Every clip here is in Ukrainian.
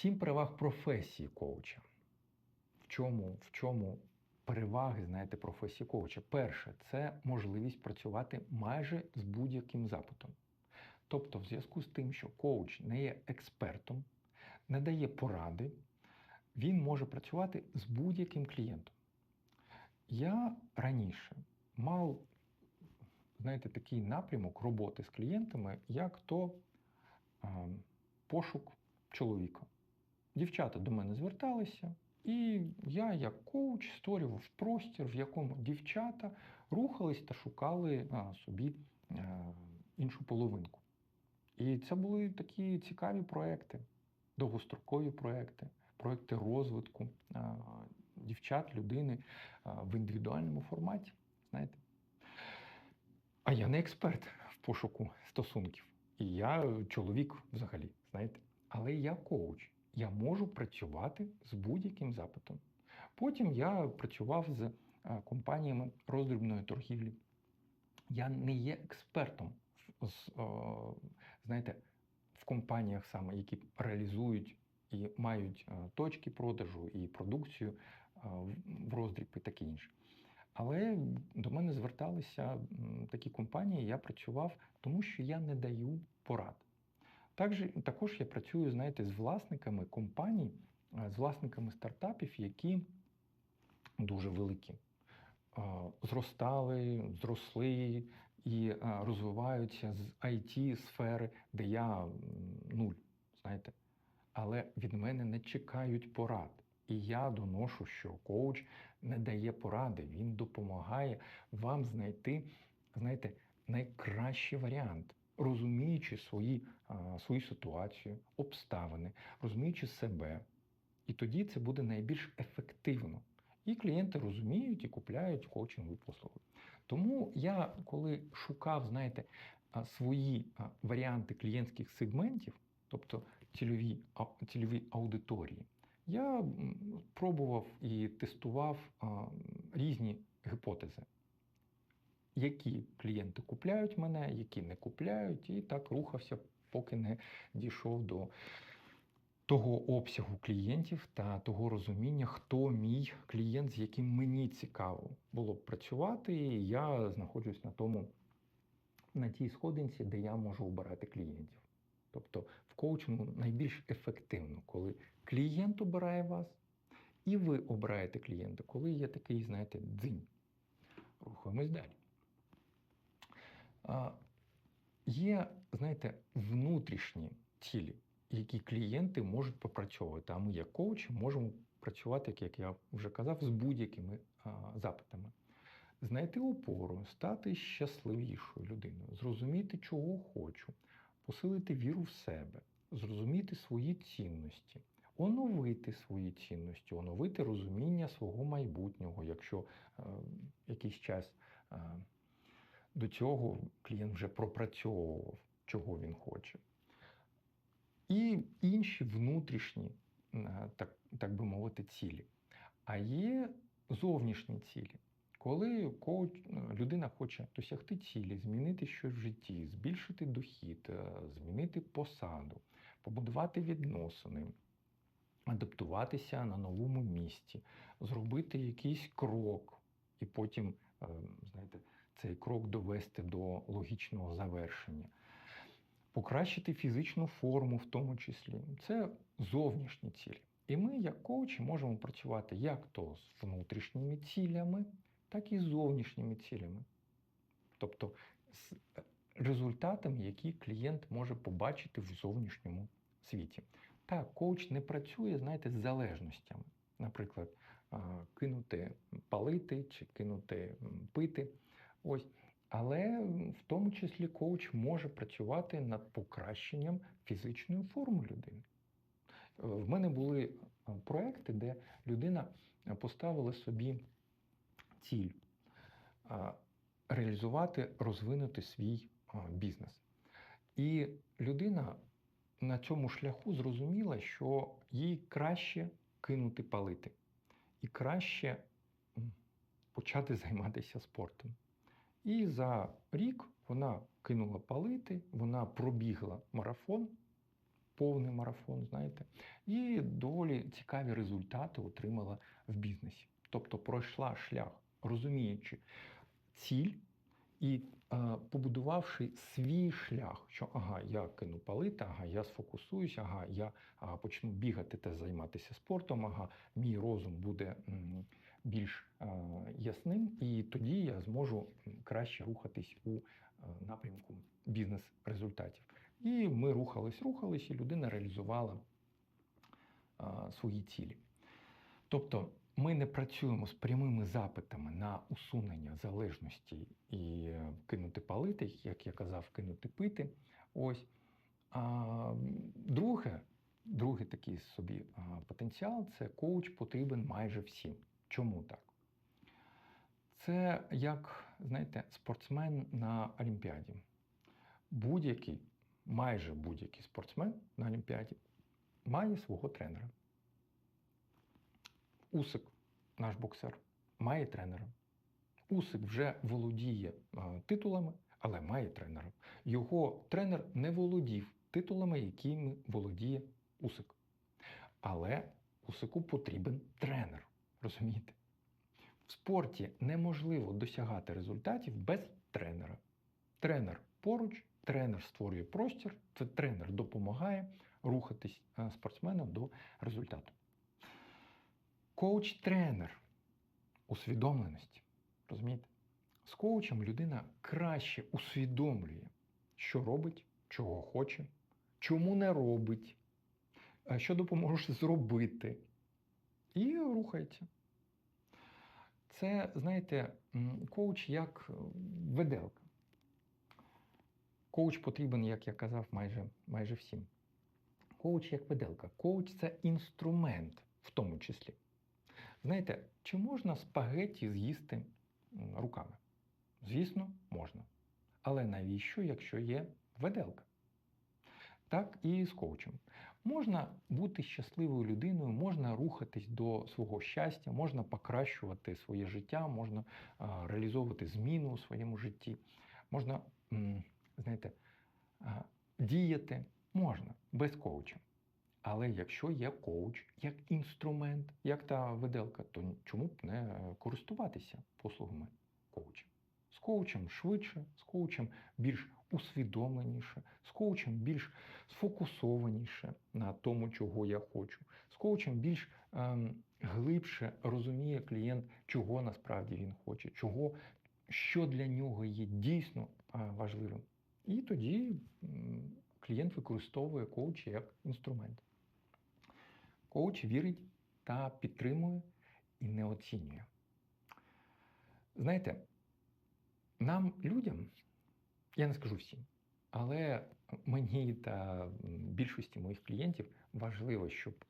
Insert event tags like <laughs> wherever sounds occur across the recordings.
Сім переваг професії коуча. В чому, в чому переваги, знаєте, професії коуча? Перше, це можливість працювати майже з будь-яким запитом. Тобто, в зв'язку з тим, що коуч не є експертом, не дає поради, він може працювати з будь-яким клієнтом. Я раніше мав, знаєте, такий напрямок роботи з клієнтами, як то е, пошук чоловіка. Дівчата до мене зверталися, і я, як коуч, створював простір, в якому дівчата рухались та шукали а, собі е, іншу половинку. І це були такі цікаві проекти, довгострокові проекти, проекти розвитку а, дівчат, людини а, в індивідуальному форматі. Знаєте. А я не експерт в пошуку стосунків. І я чоловік взагалі, знаєте. Але я коуч. Я можу працювати з будь-яким запитом. Потім я працював з компаніями роздрібної торгівлі. Я не є експертом з, о, знаєте, в компаніях саме, які реалізують і мають е, точки продажу і продукцію е, в роздріб і таке інше. Але до мене зверталися такі компанії, я працював, тому що я не даю порад. Також, також я працюю, знаєте, з власниками компаній, е, з власниками стартапів, які дуже великі. Е, Зростали, зросли і е, розвиваються з it сфери, де я нуль, знаєте. Але від мене не чекають порад. І я доношу, що коуч не дає поради, він допомагає вам знайти, знаєте, найкращий варіант, розуміючи свої, свою ситуацію, обставини, розуміючи себе. І тоді це буде найбільш ефективно. І клієнти розуміють і купляють коучингові послуги. Тому я, коли шукав, знаєте, свої варіанти клієнтських сегментів, тобто цільові, цільові аудиторії, я пробував і тестував різні гіпотези, які клієнти купляють мене, які не купляють, і так рухався, поки не дійшов до того обсягу клієнтів та того розуміння, хто мій клієнт, з яким мені цікаво було б працювати. І я знаходжусь на тому, на тій сходинці, де я можу обирати клієнтів. Тобто в коучингу найбільш ефективно, коли клієнт обирає вас, і ви обираєте клієнта, коли є такий, знаєте, дзинь. Рухаємось далі. Є, знаєте, внутрішні цілі, які клієнти можуть попрацьовувати. А ми, як коучі, можемо працювати, як я вже казав, з будь-якими запитами. Знайти опору, стати щасливішою людиною, зрозуміти, чого хочу, посилити віру в себе, зрозуміти свої цінності, оновити свої цінності, оновити розуміння свого майбутнього, якщо е, якийсь час е, до цього клієнт вже пропрацьовував, чого він хоче. І інші внутрішні, е, так, так би мовити, цілі. А є зовнішні цілі. Коли коуч, людина хоче досягти цілі, змінити щось в житті, збільшити дохід, е, змінити посаду, побудувати відносини, адаптуватися на новому місці, зробити якийсь крок, і потім, е, знаєте, цей крок довести до логічного завершення. Покращити фізичну форму, в тому числі, це зовнішні цілі. І ми, як коучі, можемо працювати як то з внутрішніми цілями, так і з зовнішніми цілями. Тобто з результатами, які клієнт може побачити в зовнішньому світі. Так, коуч не працює, знаєте, з залежностями. Наприклад, кинути палити чи кинути пити. Ось. Але в тому числі коуч може працювати над покращенням фізичної форми людини. Е, В мене були е, проекти, де людина е, поставила собі ціль реалізувати, розвинути свій бізнес. І людина на цьому шляху зрозуміла, що їй краще кинути палити і краще почати займатися спортом. І за рік вона кинула палити, вона пробігла марафон, повний марафон, знаєте, і доволі цікаві результати отримала в бізнесі. Тобто пройшла шлях, розуміючи ціль і е, побудувавши свій шлях, що ага, я кину палити, ага, я сфокусуюсь, ага, я ага, почну бігати та займатися спортом, ага, мій розум буде м, більш е, ясним, і тоді я зможу краще рухатись у е, напрямку бізнес-результатів. І ми рухались, рухались, і людина реалізувала е, свої цілі. Тобто ми не працюємо з прямими запитами на усунення залежності і кинути палити, як я казав, кинути пити. Ось. А друге, другий такий собі потенціал це коуч потрібен майже всім. Чому так? Це як, знаєте, спортсмен на Олімпіаді. Будь-який, майже будь-який спортсмен на Олімпіаді має свого тренера. Усик, наш боксер, має тренера. Усик вже володіє титулами, але має тренера. Його тренер не володів титулами, якими володіє Усик. Але Усику потрібен тренер. Розумієте? В спорті неможливо досягати результатів без тренера. Тренер поруч, тренер створює простір, тренер допомагає рухатись а, спортсмену до результату. Коуч-тренер усвідомленості. Розумієте? З коучем людина краще усвідомлює, що робить, чого хоче, чому не робить, е, що допоможе зробити, і рухається. Це, знаєте, коуч як е, веделка. Коуч потрібен, як я казав, майже, майже всім. Коуч як веделка. Коуч це інструмент в тому числі. Знаєте, чи можна спагетті з'їсти руками? Звісно, можна. Але навіщо, якщо є веделка? Так і з коучем. Можна бути щасливою людиною, можна рухатись до свого щастя, можна покращувати своє життя, можна реалізовувати зміну у своєму житті, можна, знаєте, діяти можна без коуча. Але якщо є коуч як інструмент, як та виделка, то чому б не е, користуватися послугами коуча? З коучем швидше, з коучем більш усвідомленіше, з коучем більш сфокусованіше на тому, чого я хочу, з коучем більш ем, глибше розуміє клієнт, чого насправді він хоче, чого, що для нього є дійсно е, важливим. І тоді клієнт використовує коуча як інструмент. Коуч вірить та підтримує і не оцінює. Знаєте, нам, людям, я не скажу всім, але мені та більшості моїх клієнтів важливо, щоб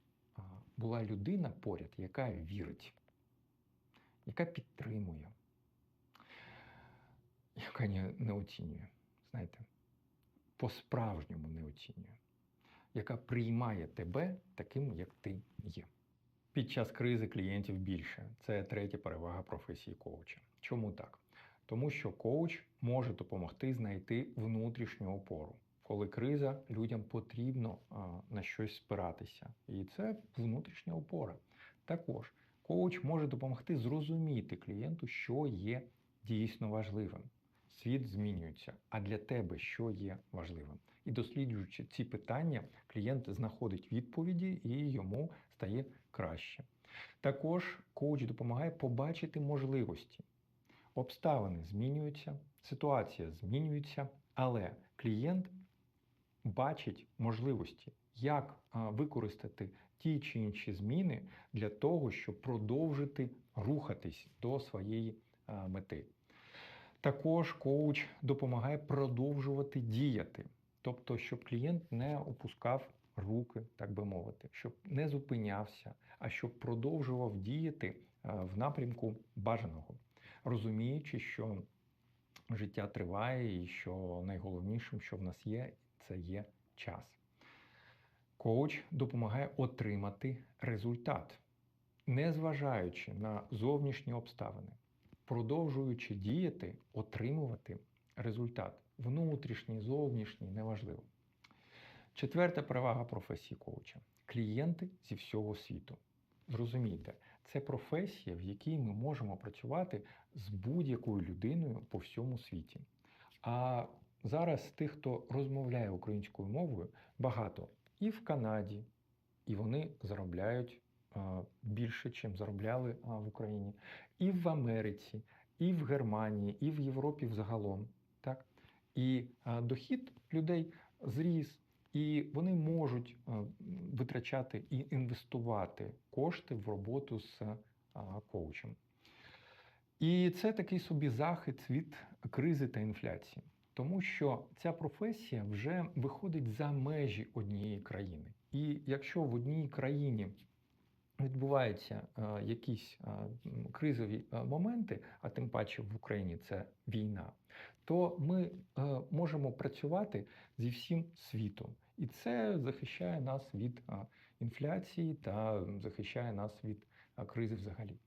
була людина поряд, яка вірить, яка підтримує, яка не, оцінює. Знаєте, по-справжньому не оцінює яка приймає тебе таким, як ти є. Під час кризи клієнтів більше. Це третя перевага професії коуча. Чому так? Тому що коуч може допомогти знайти внутрішню опору. Коли криза, людям потрібно на щось спиратися. І це внутрішня опора. Також коуч може допомогти зрозуміти клієнту, що є дійсно важливим. Світ змінюється, а для тебе що є важливим? І досліджуючи ці питання, клієнт знаходить відповіді і йому стає краще. Також коуч допомагає побачити можливості. Обставини змінюються, ситуація змінюється, але клієнт бачить можливості, як використати ті чи інші зміни для того, щоб продовжити рухатись до своєї мети. Також коуч допомагає продовжувати діяти, тобто, щоб клієнт не опускав руки, так би мовити, щоб не зупинявся, а щоб продовжував діяти в напрямку бажаного, розуміючи, що життя триває, і що найголовнішим, що в нас є, це є час. Коуч допомагає отримати результат, незважаючи на зовнішні обставини продовжуючи діяти, отримувати результат. Внутрішній, зовнішній, неважливо. Четверта перевага професії коуча клієнти зі всього світу. Зрозумійте, це професія, в якій ми можемо працювати з будь-якою людиною по всьому світі. А зараз тих, хто розмовляє українською мовою, багато і в Канаді, і вони заробляють більше, чим заробляли в Україні, і в Америці, і в Германії, і в Європі взагалом. Так? І дохід людей зріс, і вони можуть витрачати і інвестувати кошти в роботу з коучем. І це такий собі захист від кризи та інфляції, тому що ця професія вже виходить за межі однієї країни. І якщо в одній країні відбуваються е, якісь е, кризові е, моменти, а тим паче в Україні це війна, то ми е, можемо працювати зі всім світом, і це захищає нас від е, інфляції та захищає нас від е, кризи взагалі.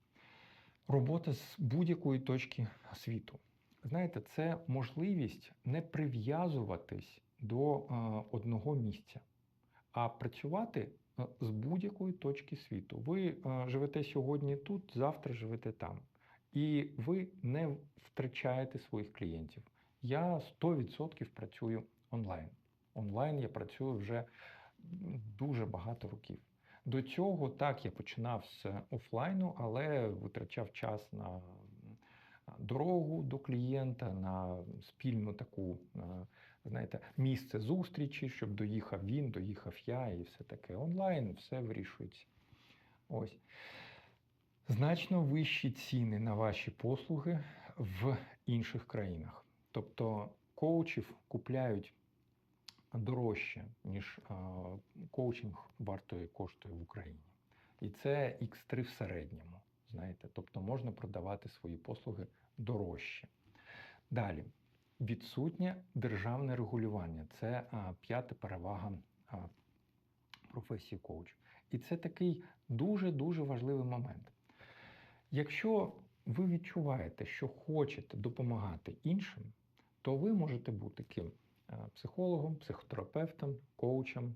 Робота з будь-якої точки світу. Знаєте, це можливість не прив'язуватись до одного місця, а працювати з будь-якої точки світу. Ви живете сьогодні тут, завтра живете там. І ви не втрачаєте своїх клієнтів. Я 100% працюю онлайн. Онлайн я працюю вже дуже багато років. До цього так я починав з офлайну, але витрачав час на дорогу до клієнта, на спільну таку, е, знаєте, місце зустрічі, щоб доїхав він, доїхав я і все таке. Онлайн все вирішується. Ось. Значно вищі ціни на ваші послуги в інших країнах. Тобто коучів купляють дорожче, ніж а, коучинг вартує коштує в Україні. І це X3 в середньому. Знаєте, тобто можна продавати свої послуги дорожче. Далі, відсутнє державне регулювання. Це а, п'ята перевага а, професії коуч. І це такий дуже-дуже важливий момент. Якщо ви відчуваєте, що хочете допомагати іншим, то ви можете бути ким? Е, Психологом, психотерапевтом, коучем,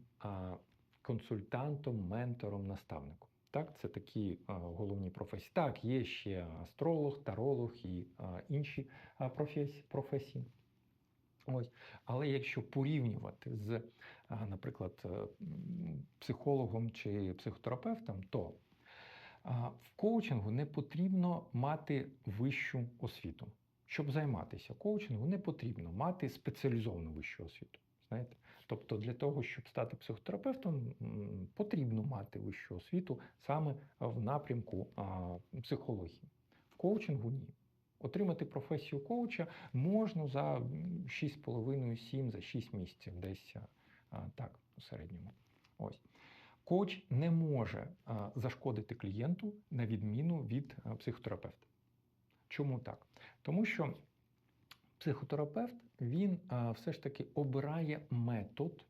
консультантом, ментором, наставником. Так, це такі е, головні професії. Так, є ще астролог, таролог і е, інші професії. Ось. Але якщо порівнювати з, наприклад, психологом чи психотерапевтом, то в коучингу не потрібно мати вищу освіту. Щоб займатися коучингом, не потрібно мати спеціалізовану вищу освіту. Знаєте? Тобто для того, щоб стати психотерапевтом, потрібно мати вищу освіту саме в напрямку а, психології. В коучингу ні. Отримати професію коуча можна за 6,5-7, за 6 місяців, десь а, так, у середньому. Ось. Коуч не може а, зашкодити клієнту на відміну від а, психотерапевта. Чому так? Тому що психотерапевт він все ж таки обирає метод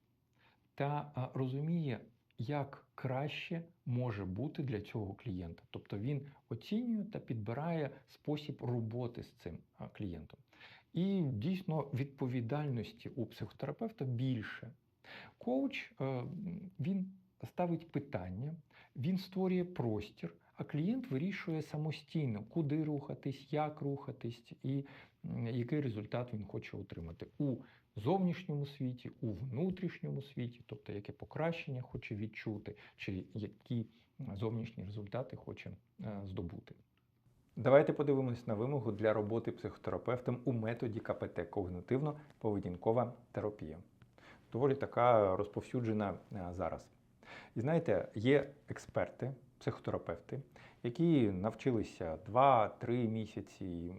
та розуміє, як краще може бути для цього клієнта. Тобто він оцінює та підбирає спосіб роботи з цим клієнтом. І дійсно відповідальності у психотерапевта більше. Коуч е, він ставить питання, він створює простір, а клієнт вирішує самостійно, куди рухатись, як рухатись і який результат він хоче отримати у зовнішньому світі, у внутрішньому світі, тобто яке покращення хоче відчути, чи які зовнішні результати хоче е, здобути. Давайте подивимось на вимогу для роботи психотерапевтом у методі КПТ когнитивно-поведінкова терапія. Доволі така розповсюджена е, зараз. І знаєте, є експерти, психотерапевти, які навчилися 2-3 місяці,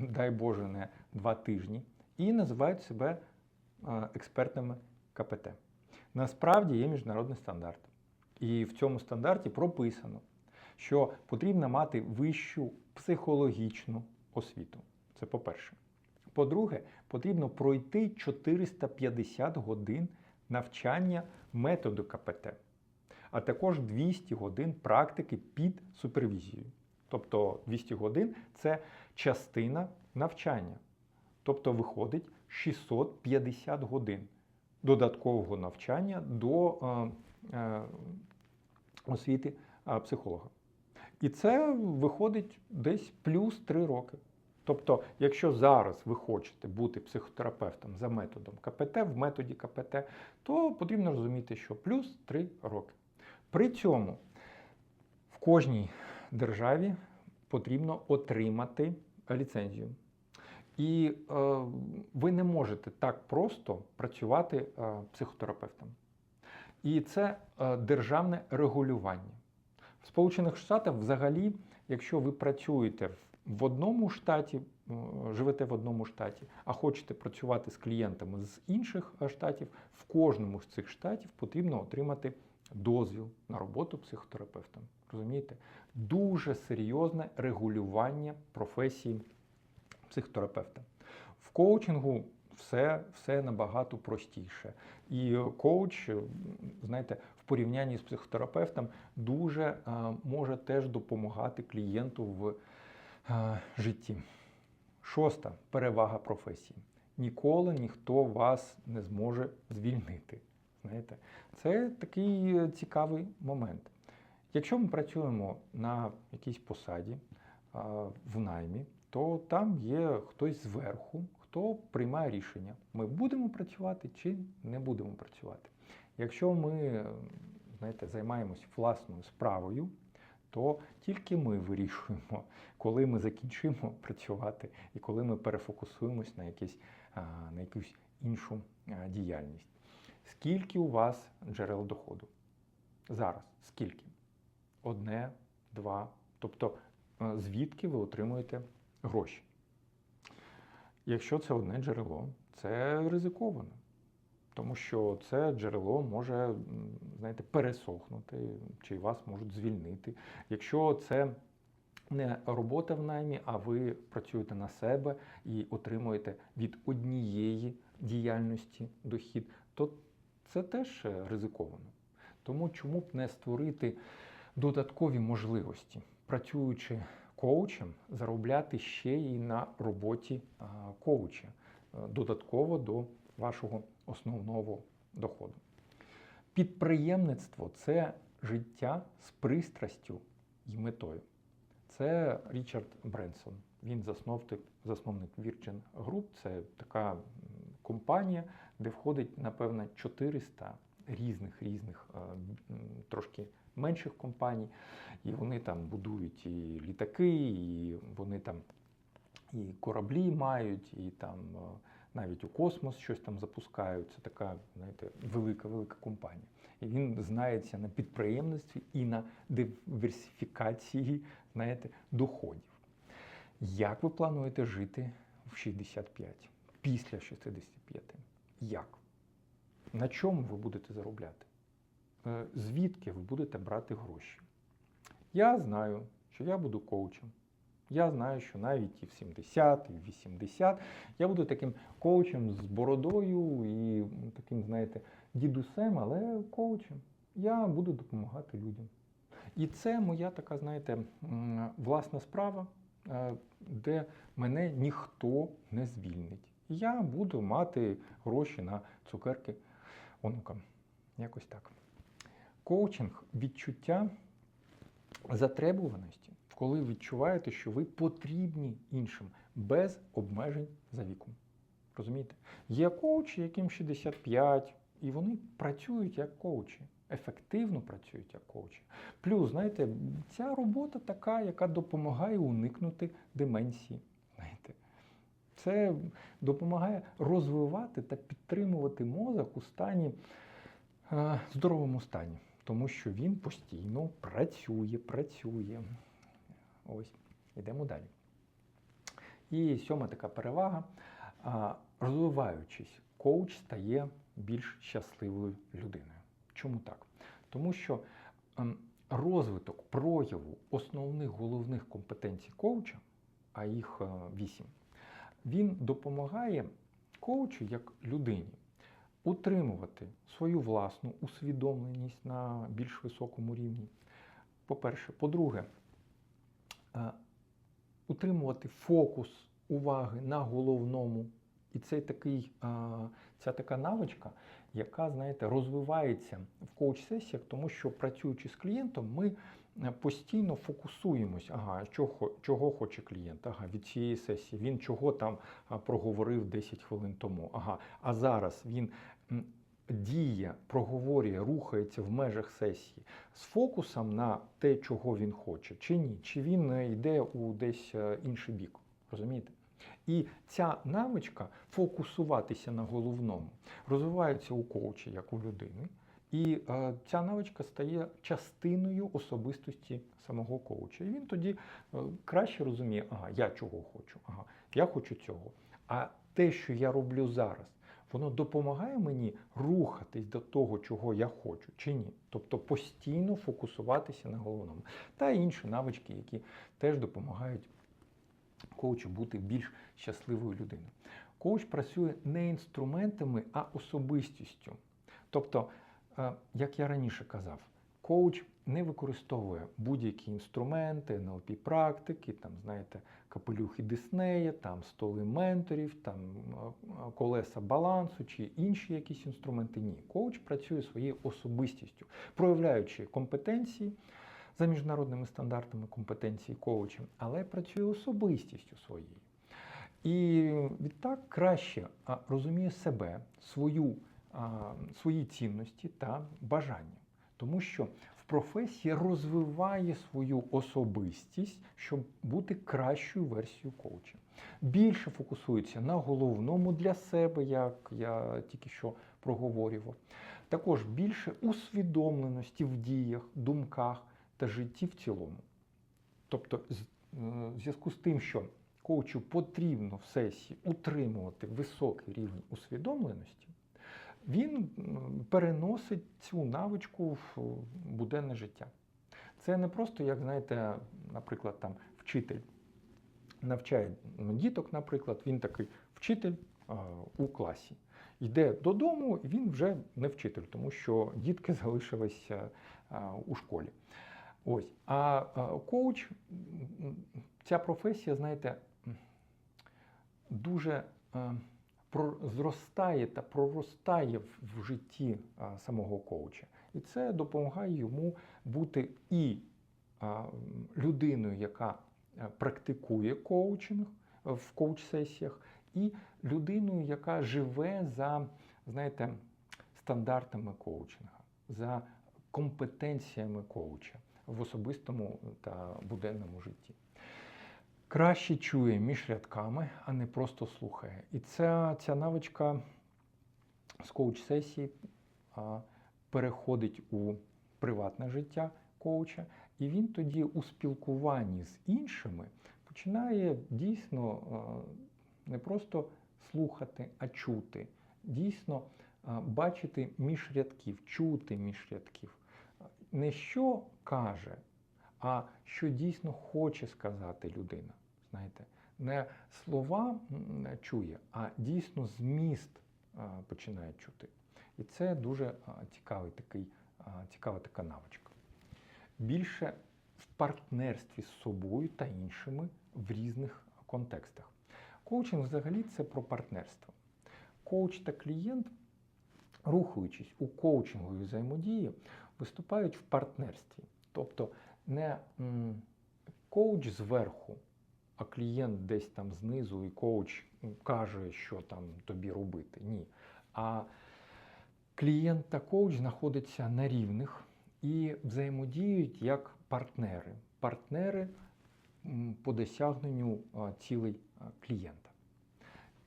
дай Боже, не 2 тижні, і називають себе е, експертами КПТ. Насправді є міжнародний стандарт. І в цьому стандарті прописано, що потрібно мати вищу психологічну освіту. Це по-перше. По-друге, потрібно пройти 450 годин навчання методу КПТ, а також 200 годин практики під супервізією. Тобто 200 годин це частина навчання. Тобто виходить 650 годин додаткового навчання до е, е, освіти е, психолога. І це виходить десь плюс 3 роки. Тобто, якщо зараз ви хочете бути психотерапевтом за методом КПТ, в методі КПТ, то потрібно розуміти, що плюс 3 роки. При цьому в кожній державі потрібно отримати ліцензію. І е, ви не можете так просто працювати е, психотерапевтом. І це е, державне регулювання. В Сполучених Штатах взагалі, якщо ви працюєте в одному штаті, е, живете в одному штаті, а хочете працювати з клієнтами з інших е, штатів, в кожному з цих штатів потрібно отримати дозвіл на роботу психотерапевтом. Розумієте? Дуже серйозне регулювання професії психотерапевта. В коучингу все, все набагато простіше. І коуч, е, знаєте, в порівнянні з психотерапевтом дуже е, може теж допомагати клієнту в е, житті. Шоста перевага професії. Ніколи ніхто вас не зможе звільнити. Знаєте, Це такий е, цікавий момент. Якщо ми працюємо на якійсь посаді в наймі, то там є хтось зверху, хто приймає рішення, ми будемо працювати чи не будемо працювати. Якщо ми знаєте, займаємось власною справою, то тільки ми вирішуємо, коли ми закінчимо <laughs> працювати і коли ми перефокусуємось на, якісь, на якусь іншу діяльність. Скільки у вас джерел доходу? Зараз скільки? Одне, два. Тобто, е, звідки ви отримуєте гроші? Якщо це одне джерело, це ризиковано. Тому що це джерело може, знаєте, пересохнути, чи вас можуть звільнити. Якщо це не робота в наймі, а ви працюєте на себе і отримуєте від однієї діяльності дохід, то це теж е, ризиковано. Тому чому б не створити додаткові можливості, працюючи коучем, заробляти ще й на роботі коуча, е, додатково до вашого основного доходу. Підприємництво це життя з пристрастю і метою. Це Річард Бренсон. Він засновник, Virgin Group. Це така компанія, де входить, напевно, 400 різних різних е, трошки менших компаній. І вони там будують і літаки, і вони там і кораблі мають, і там е, навіть у космос щось там запускають. Це така, знаєте, велика, велика компанія. І він знається на підприємництві і на диверсифікації, знаєте, доходів. Як ви плануєте жити в 65, після 65? Як? На чому ви будете заробляти? Е, Звідки ви будете брати гроші? Я знаю, що я буду коучем. Я знаю, що навіть і в 70, і в 80 я буду таким коучем з бородою і таким, знаєте, дідусем, але коучем. Я буду допомагати людям. І це моя така, знаєте, власна справа, е, де мене ніхто не звільнить. Я буду мати гроші на цукерки онукам. Якось так. Коучинг відчуття затребуваності, коли відчуваєте, що ви потрібні іншим без обмежень за віком. Розумієте? Є коучі, яким 65, і вони працюють як коучі, ефективно працюють як коучі. Плюс, знаєте, ця робота така, яка допомагає уникнути деменції. Це допомагає розвивати та підтримувати мозок у стані е, здоровому стані, тому що він постійно працює, працює. Ось, йдемо далі. І сьома така перевага. Розвиваючись, коуч стає більш щасливою людиною. Чому так? Тому що ем, розвиток прояву основних головних компетенцій коуча, а їх е, вісім, він допомагає коучу як людині утримувати свою власну усвідомленість на більш високому рівні. По-перше, по-друге, е, утримувати фокус уваги на головному І це такий, ця така навичка, яка, знаєте, розвивається в коуч-сесіях, тому що працюючи з клієнтом, ми е, постійно фокусуємось, ага, чого, чого хоче клієнт, ага, від цієї сесії, він чого там проговорив 10 хвилин тому. Ага, а зараз він діє, проговорює, рухається в межах сесії з фокусом на те, чого він хоче, чи ні, чи він е, йде у десь е, інший бік. Розумієте? І ця навичка фокусуватися на головному розвивається у коучі, як у людини. І е, ця навичка стає частиною особистості самого коуча. І він тоді е, краще розуміє, ага, я чого хочу, ага, я хочу цього. А те, що я роблю зараз, воно допомагає мені рухатись до того, чого я хочу, чи ні. Тобто постійно фокусуватися на головному. Та інші навички, які теж допомагають коучу бути більш щасливою людиною. Коуч працює не інструментами, а особистістю. Тобто, як я раніше казав, коуч не використовує будь-які інструменти, НЛП практики, там, знаєте, капелюхи Диснея, там столи менторів, там е, колеса балансу чи інші якісь інструменти. Ні. Коуч працює своєю особистістю, проявляючи компетенції за міжнародними стандартами компетенції коуча, але працює особистістю своєю. І відтак краще розуміє себе, свою, свої цінності та бажання. Тому що в професії розвиває свою особистість, щоб бути кращою версією коуча. Більше фокусується на головному для себе, як я тільки що проговорював. Також більше усвідомленості в діях, думках та житті в цілому. Тобто, е, в зв'язку з тим, що коучу потрібно в сесії утримувати високий рівень усвідомленості, він переносить цю навичку в буденне життя. Це не просто, як знаєте, наприклад, там вчитель навчає діток, наприклад, він такий вчитель у класі. Йде додому, і він вже не вчитель, тому що дітки <laughs> залишилися а, у школі. Ось. А коуч, ця професія, знаєте, дуже зростає та проростає в- житті самого коуча. І це допомагає йому бути і людиною, яка е, практикує коучинг е, в коуч-сесіях, і людиною, яка живе за, знаєте, стандартами коучинга, за компетенціями коуча в особистому та буденному житті. Краще чує між рядками, а не просто слухає. І ця, ця навичка з коуч-сесії переходить у приватне життя коуча, і він тоді у спілкуванні з іншими починає дійсно не просто слухати, а чути, дійсно бачити між рядків, чути між рядків. Не що каже, а що дійсно хоче сказати людина. Знаєте, не слова чує, а дійсно зміст починає чути. І це дуже цікавий такий, цікава така навичка. Більше в партнерстві з собою та іншими в різних контекстах. Коучинг взагалі це про партнерство. Коуч та клієнт, рухаючись у коучинговій взаємодії, виступають в партнерстві. Тобто не коуч зверху, а клієнт десь там знизу, і коуч каже, що там тобі робити. Ні. А клієнт та коуч знаходяться на рівних і взаємодіють як партнери. Партнери по досягненню цілей клієнта.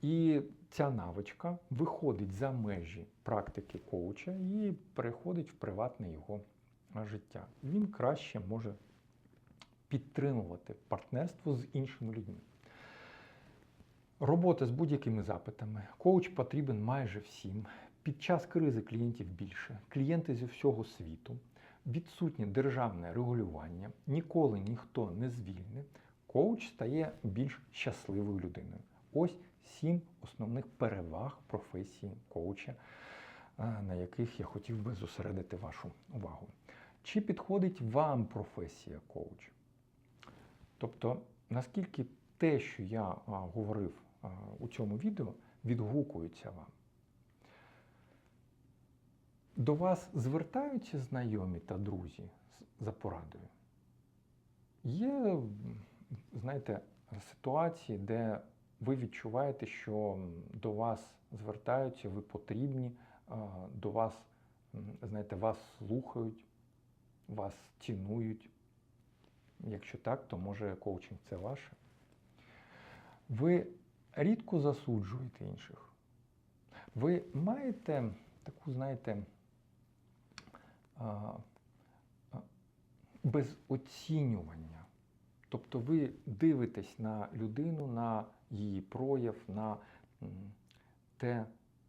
І ця навичка виходить за межі практики коуча і переходить в приватне його життя. Він краще може підтримувати партнерство з іншими людьми. Робота з будь-якими запитами. Коуч потрібен майже всім. Під час кризи клієнтів більше, клієнти зі всього світу, відсутнє державне регулювання, ніколи ніхто не звільне. Коуч стає більш щасливою людиною. Ось сім основних переваг професії коуча, на яких я хотів би зосередити вашу увагу. Чи підходить вам професія коуч? Тобто, наскільки те, що я говорив у цьому відео, відгукуються вам. До вас звертаються знайомі та друзі за порадою. Є, знаєте, ситуації, де ви відчуваєте, що до вас звертаються, ви потрібні, до вас, знаєте, вас слухають, вас цінують. Якщо так, то може коучинг це ваше. Ви рідко засуджуєте інших. Ви маєте таку, знаєте, без оцінювання. Тобто ви дивитесь на людину, на її прояв, на те,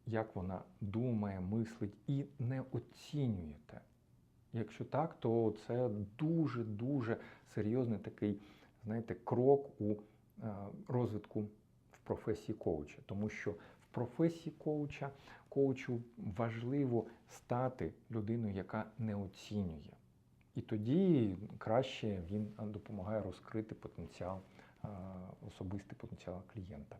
як вона думає, мислить, і не оцінюєте. Якщо так, то це дуже-дуже серйозний такий, знаєте, крок у е, розвитку в професії коуча. Тому що в професії коуча коучу важливо стати людиною, яка не оцінює. І тоді краще він допомагає розкрити потенціал, е, особистий потенціал клієнта.